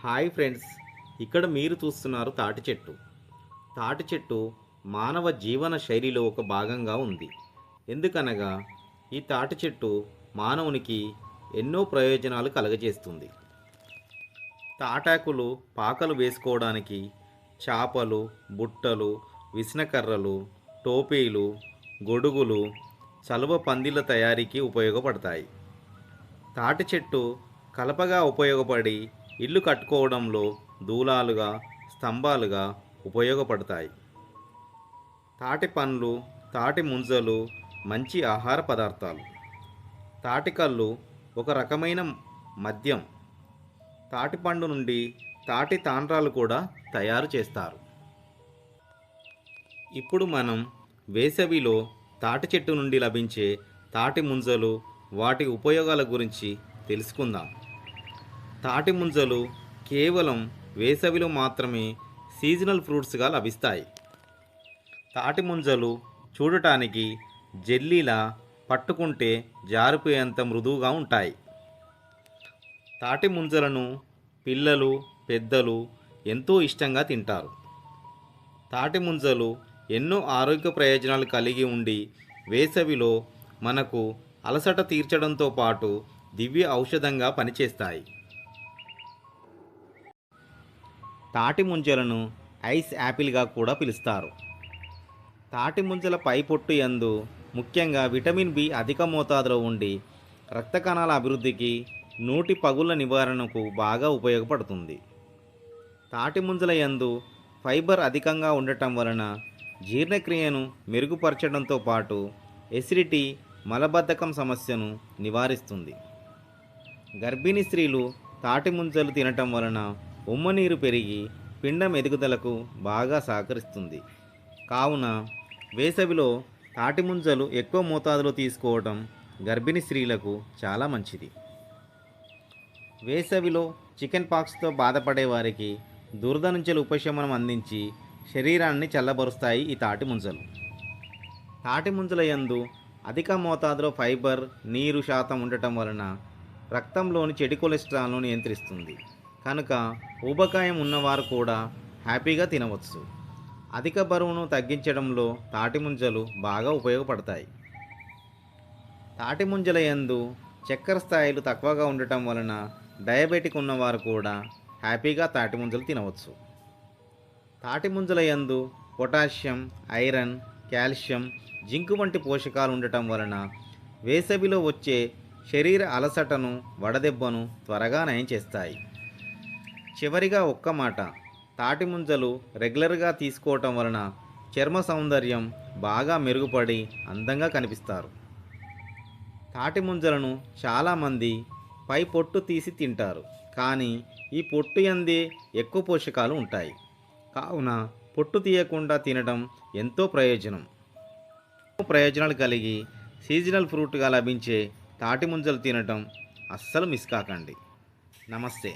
Hi friends ఇక్కడ మీరు చూస్తున్నారు తాటి చెట్టు. తాటి చెట్టు మానవ జీవన శైలిలో ఒక భాగంగా ఉంది. ఎందుకనగా ఈ తాటి చెట్టు మానవునికి ఎన్నో ప్రయోజనాలు కలగజేస్తుంది. తాటాకులు పాకలు వేసుకోవడానికి చేపలు బుట్టలు విసనకర్రలు టోపీలు గొడుగులు చలువ పందిళ్ళ తయారీకి ఉపయోగపడతాయి. తాటి చెట్టు కలపగా ఉపయోగపడి ఇల్లు కట్టుకోవడంలో దూలాలుగా స్తంభాలుగా ఉపయోగపడతాయి. తాటి పండ్లు తాటి ముంజలు మంచి ఆహార పదార్థాలు. తాటికల్లు ఒక రకమైన మద్యం. తాటిపండు నుండి తాటి తాండ్రాలు కూడా తయారు చేస్తారు. ఇప్పుడు మనం వేసవిలో తాటి చెట్టు నుండి లభించే తాటి ముంజలు వాటి ఉపయోగాల గురించి తెలుసుకుందాం. తాటి ముంజలు కేవలం వేసవిలో మాత్రమే సీజనల్ ఫ్రూట్స్గా లభిస్తాయి. తాటి ముంజలు చూడటానికి జెల్లీలా పట్టుకుంటే జారిపోయేంత మృదువుగా ఉంటాయి. తాటి ముంజలను పిల్లలు పెద్దలు ఎంతో ఇష్టంగా తింటారు. తాటి ముంజలు ఎన్నో ఆరోగ్య ప్రయోజనాలు కలిగి ఉండి వేసవిలో మనకు అలసట తీర్చడంతో పాటు దివ్య ఔషధంగా పనిచేస్తాయి. తాటి ముంజలను ఐస్ యాపిల్గా కూడా పిలుస్తారు. తాటి ముంజల పై పొట్టు యందు ముఖ్యంగా విటమిన్ బి అధిక మోతాదులో ఉండి రక్త కణాల అభివృద్ధికి నూటి పగుళ్ళ నివారణకు బాగా ఉపయోగపడుతుంది. తాటి ముంజల యందు ఫైబర్ అధికంగా ఉండటం వలన జీర్ణక్రియను మెరుగుపరచడంతో పాటు ఎసిడిటీ మలబద్ధకం సమస్యను నివారిస్తుంది. గర్భిణీ స్త్రీలు తాటి ముంజలు తినటం వలన ఉమ్మనీరు పెరిగి పిండం ఎదుగుదలకు బాగా సహకరిస్తుంది. కావున వేసవిలో తాటిముంజలు ఎక్కువ మోతాదులో తీసుకోవడం గర్భిణీ స్త్రీలకు చాలా మంచిది. వేసవిలో చికెన్ పాక్స్తో బాధపడే వారికి దురద నుంచి ఉపశమనం అందించి శరీరాన్ని చల్లబరుస్తాయి ఈ తాటి ముంజలు. తాటి ముంజల యందు అధిక మోతాదులో ఫైబర్ నీరు శాతం ఉండటం వలన రక్తంలోని చెడు కొలెస్ట్రాల్ను నియంత్రిస్తుంది. కనుక ఊబకాయం ఉన్నవారు కూడా హ్యాపీగా తినవచ్చు. అధిక బరువును తగ్గించడంలో తాటి ముంజలు బాగా ఉపయోగపడతాయి. తాటి ముంజల యందు చక్కెర స్థాయిలు తక్కువగా ఉండటం వలన డయాబెటిక్ ఉన్నవారు కూడా హ్యాపీగా తాటి ముంజలు తినవచ్చు. తాటి ముంజల యందు పొటాషియం ఐరన్ కాల్షియం జింకు వంటి పోషకాలు ఉండటం వలన వేసవిలో వచ్చే శరీర అలసటను వడదెబ్బను త్వరగా నయం చేస్తాయి. చివరిగా ఒక్క మాట. తాటి ముంజలు రెగ్యులర్గా తీసుకోవటం వలన చర్మ సౌందర్యం బాగా మెరుగుపడి అందంగా కనిపిస్తారు. తాటి ముంజలను చాలామంది పై పొట్టు తీసి తింటారు. కానీ ఈ పొట్టు ఎందే ఎక్కువ పోషకాలు ఉంటాయి. కావున పొట్టు తీయకుండా తినడం ఎంతో ప్రయోజనం. ప్రయోజనాలు కలిగి సీజనల్ ఫ్రూట్గా లభించే తాటి ముంజలు తినటం అస్సలు మిస్ కాకండి. నమస్తే.